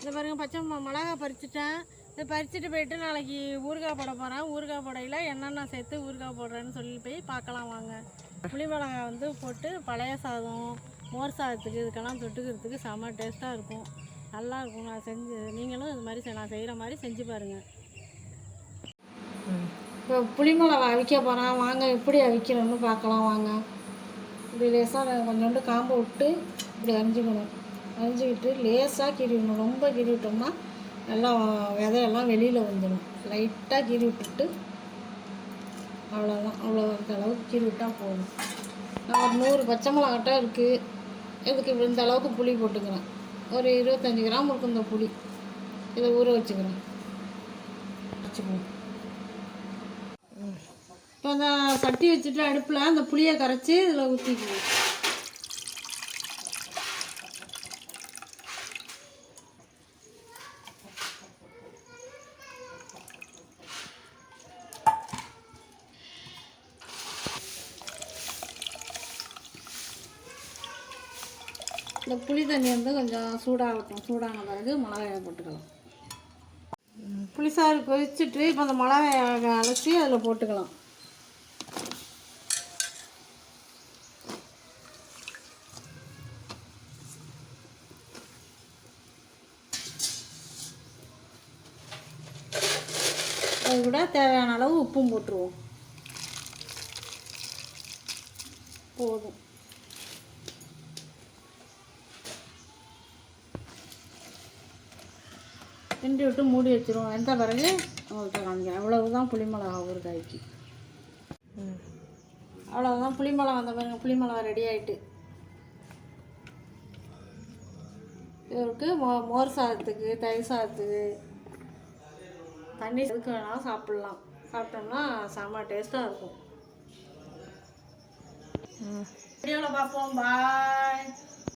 இந்த பாருங்க பச்சை மிளகா பறிச்சுட்டேன். இதை பறிச்சுட்டு போயிட்டு நாளைக்கு ஊறுகாய் போட போகிறேன் ஊறுகாய் போடையில் என்னென்ன சேர்த்து ஊறுகாய் போடுறேன்னு சொல்லி போய் பார்க்கலாம் வாங்க. புளி மிளகாய் வந்து போட்டு பழைய சாதம் மோர் சாதத்துக்கு இதுக்கெல்லாம் தொட்டுக்கிறதுக்கு செம்ம டேஸ்ட்டாக இருக்கும். நல்லா இருக்கும். நான் செஞ்சு நீங்களும் இது மாதிரி நான் செய்கிற மாதிரி செஞ்சு பாருங்கள் இப்போ புளி மிளகா அவிக்க போகிறேன் வாங்க எப்படி அவிக்கிறோன்னு பார்க்கலாம் வாங்க. இப்படி லேசாக கொஞ்சோண்டு காம்பை விட்டு இப்படி அரிஞ்சிக்கணும். அரிஞ்சிக்கிட்டு லேசாக கீறிடணும் ரொம்ப கீறி விட்டோம்னா நல்லா விதையெல்லாம் வெளியில் வந்துடும் லைட்டாக கீறி விட்டுட்டு அவ்வளோதான் அவ்வளோ இந்த அளவுக்கு கீறி விட்டால் போதும். நான் ஒரு நூறு பச்சை மிளகாட்டம் இருக்குது இதுக்கு இந்த அளவுக்கு புளி போட்டுக்கிறேன்? ஒரு இருபத்தஞ்சி கிராம் இருக்கும் இந்த புளி. இதை ஊற வச்சுக்கிறேன். வச்சுக்கணும். இப்போ அந்த சட்டி வச்சுட்டு அடுப்பில் அந்த புளியை கரைச்சி இதில் ஊற்றிக்குவோம் இந்த புளி தண்ணி வந்து கொஞ்சம் சூடாகட்டும். சூடான பிறகு மிளகாயை போட்டுக்கலாம். புளிசாறு கொதிச்சுட்டு இப்போ அந்த மிளகாயை அலசி அதில் போட்டுக்கலாம். அது கூட தேவையான அளவு உப்பும் போட்டுருவோம். போதும். கிண்டி விட்டு மூடி வச்சிருவோம். வெந்த பிறகு உங்கள்கிட்ட காமிக்கிறேன். அவ்வளவுதான் புளி மிளகா ஒரு காய்க்கு அவ்வளோதான் புளி மிளகா வந்த பாருங்க புளி மிளகா ரெடி ஆயிட்டு இவருக்கு மோ மோர் சாதத்துக்கு தயிர் சாதத்துக்கு. தண்ணி எதுக்கு வேணாலும் சாப்பிட்லாம். சாப்பிட்டோம்னா செம்ம டேஸ்ட்டாக இருக்கும். வீடியோவில் பார்ப்போம். பாய்